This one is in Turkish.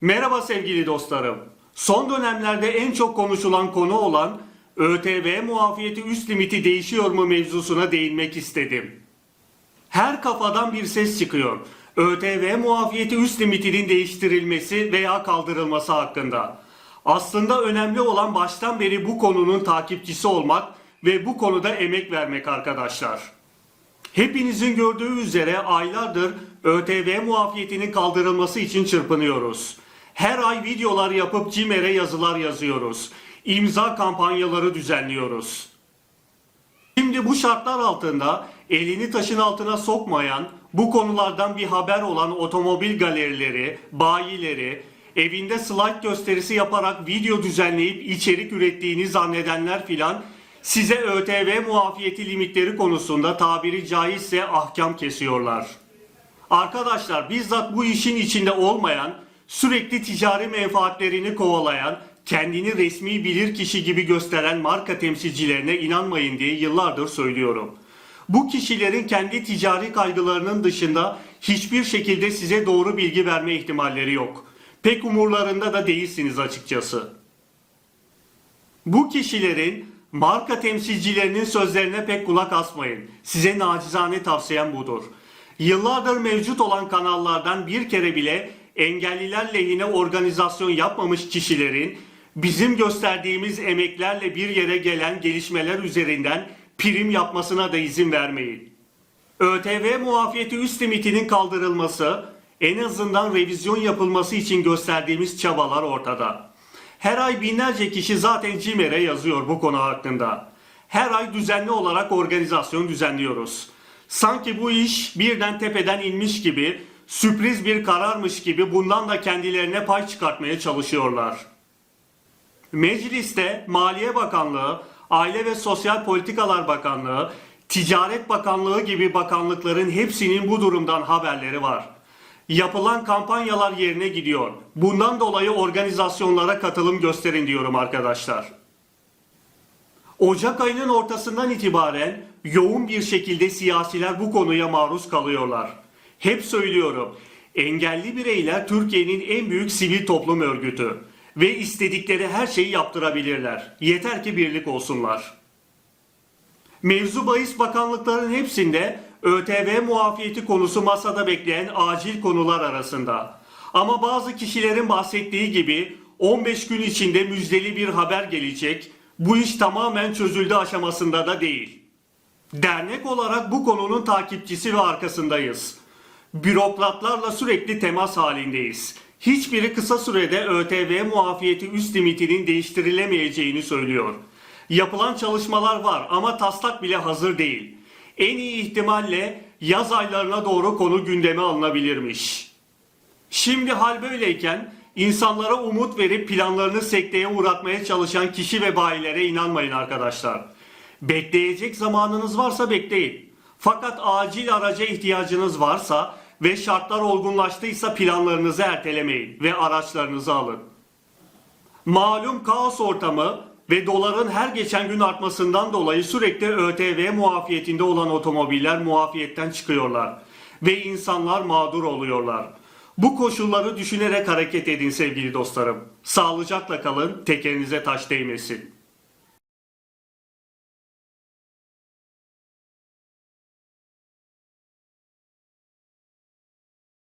Merhaba sevgili dostlarım. Son dönemlerde en çok konuşulan konu olan ÖTV muafiyeti üst limiti değişiyor mu mevzusuna değinmek istedim. Her kafadan bir ses çıkıyor. ÖTV muafiyeti üst limitinin değiştirilmesi veya kaldırılması hakkında. Aslında önemli olan baştan beri bu konunun takipçisi olmak ve bu konuda emek vermek arkadaşlar. Hepinizin gördüğü üzere aylardır ÖTV muafiyetinin kaldırılması için çırpınıyoruz. Her ay videolar yapıp CİMER'e yazılar yazıyoruz. İmza kampanyaları düzenliyoruz. Şimdi bu şartlar altında elini taşın altına sokmayan, bu konulardan bir haber olan otomobil galerileri, bayileri, evinde slide gösterisi yaparak video düzenleyip içerik ürettiğini zannedenler filan size ÖTV muafiyeti limitleri konusunda tabiri caizse ahkam kesiyorlar. Arkadaşlar bizzat bu işin içinde olmayan, sürekli ticari menfaatlerini kovalayan, kendini resmi bilir kişi gibi gösteren marka temsilcilerine inanmayın diye yıllardır söylüyorum. Bu kişilerin kendi ticari kaygılarının dışında hiçbir şekilde size doğru bilgi verme ihtimalleri yok. Pek umurlarında da değilsiniz açıkçası. Bu kişilerin marka temsilcilerinin sözlerine pek kulak asmayın. Size nacizane tavsiyem budur. Yıllardır mevcut olan kanallardan bir kere bile engelliler lehine organizasyon yapmamış kişilerin bizim gösterdiğimiz emeklerle bir yere gelen gelişmeler üzerinden prim yapmasına da izin vermeyin. ÖTV muafiyeti üst limitinin kaldırılması, en azından revizyon yapılması için gösterdiğimiz çabalar ortada. Her ay binlerce kişi zaten CİMER'e yazıyor bu konu hakkında. Her ay düzenli olarak organizasyon düzenliyoruz. Sanki bu iş birden tepeden inmiş gibi, sürpriz bir kararmış gibi bundan da kendilerine pay çıkartmaya çalışıyorlar. Mecliste Maliye Bakanlığı, Aile ve Sosyal Politikalar Bakanlığı, Ticaret Bakanlığı gibi bakanlıkların hepsinin bu durumdan haberleri var. Yapılan kampanyalar yerine gidiyor. Bundan dolayı organizasyonlara katılım gösterin diyorum arkadaşlar. Ocak ayının ortasından itibaren yoğun bir şekilde siyasiler bu konuya maruz kalıyorlar. Hep söylüyorum. Engelli bireyler Türkiye'nin en büyük sivil toplum örgütü ve istedikleri her şeyi yaptırabilirler. Yeter ki birlik olsunlar. Mevzu bahis bakanlıkların hepsinde ÖTV muafiyeti konusu masada bekleyen acil konular arasında. Ama bazı kişilerin bahsettiği gibi 15 gün içinde müjdeli bir haber gelecek. Bu iş tamamen çözüldü aşamasında da değil. Dernek olarak bu konunun takipçisi ve arkasındayız. Bürokratlarla sürekli temas halindeyiz. Hiçbiri kısa sürede ÖTV muafiyeti üst limitinin değiştirilemeyeceğini söylüyor. Yapılan çalışmalar var ama taslak bile hazır değil. En iyi ihtimalle yaz aylarına doğru konu gündeme alınabilirmiş. Şimdi hal böyleyken insanlara umut verip planlarını sekteye uğratmaya çalışan kişi ve bayilere inanmayın arkadaşlar. Bekleyecek zamanınız varsa bekleyin. Fakat acil araca ihtiyacınız varsa ve şartlar olgunlaştıysa planlarınızı ertelemeyin ve araçlarınızı alın. Malum kaos ortamı ve doların her geçen gün artmasından dolayı sürekli ÖTV muafiyetinde olan otomobiller muafiyetten çıkıyorlar ve insanlar mağdur oluyorlar. Bu koşulları düşünerek hareket edin sevgili dostlarım. Sağlıcakla kalın, tekerinize taş değmesin.